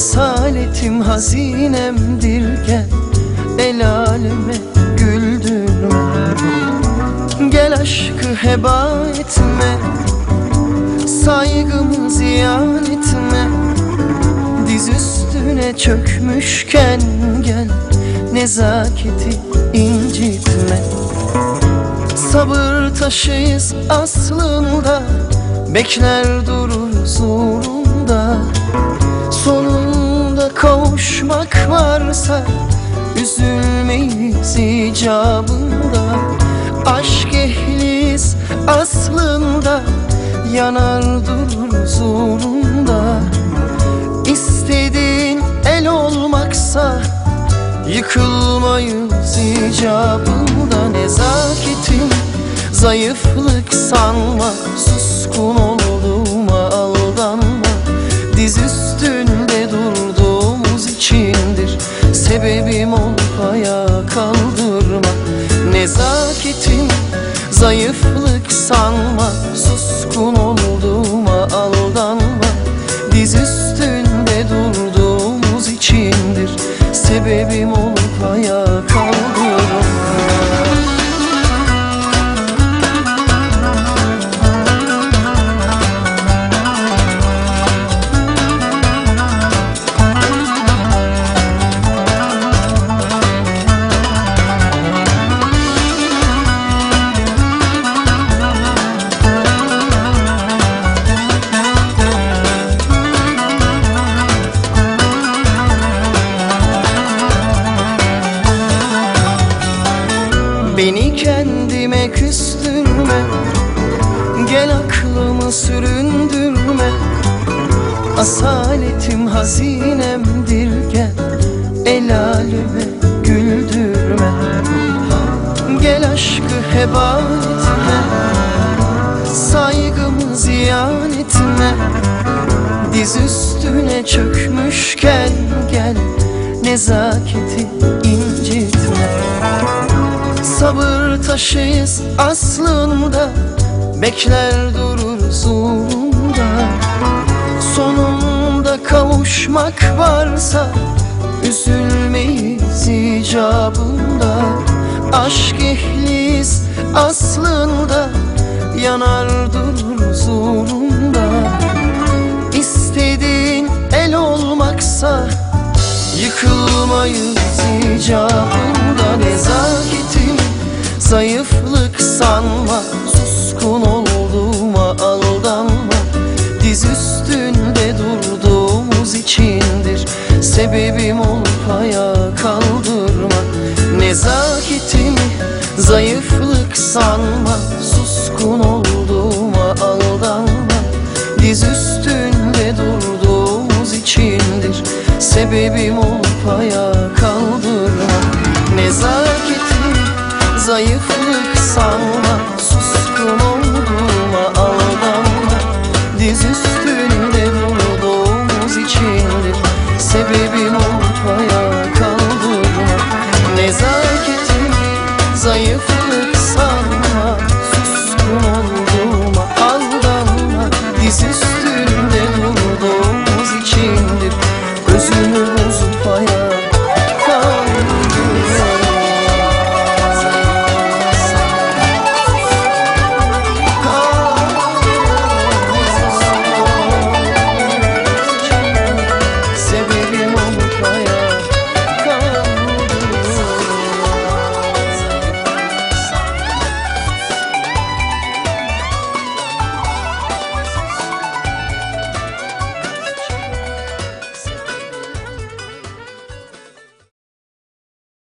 Asaletim hazinemdir gel. El aleme güldürme Gel aşkı heba etme. Saygımı ziyan etme. Diz üstüne çökmüşken gel. Nezaketi incitme. Sabır taşıyız aslında. Bekler dururuz uğrunda Sonunda kavuşmak varsa Üzülmeyiz icabında. Aşk ehliyiz aslında Yanar dururuz uğrunda İstediğin el olmaksa Yıkılmayız icabında. Nezaketin zayıflık sanma Suskun Nezaketin zayıflık sanma Suskun olduğuma aldanma. Diz üstünde durduğumuz içindir. Sebebim olup ayağa Beni kendime küstürme. Gel aklımı süründürme. Asaletim hazinemdir gel El aleme güldürme. Gel aşkı heba etme. Saygımı ziyan etme. Diz üstüne çökmüşken gel Nezaketi incitme taşıyız aslında. Bekler dururuz uğrunda Sonunda kavuşmak varsa Üzülmeyiz icabında. Aşk ehliyiz aslında Yanar dururuz uğrunda İstediğin el olmaksa Yıkılmayız icabında. Nezaketim Zayıflık sanma suskun olduğuma aldanma. Diz üstünde durduğumuz içindir Sebebim olup ayağa kaldırma. Nezaketimi zayıflık sanma Suskun olduğuma aldanma. Diz üstünde durduğumuz içindir Sebebim olup ayağa kaldırma zayıflık sanma Suskun olduğuma aldanma. Diz üstünde durduğumuz içindir Sebebim olup ayağa kaldırma Nezaketim zayıflık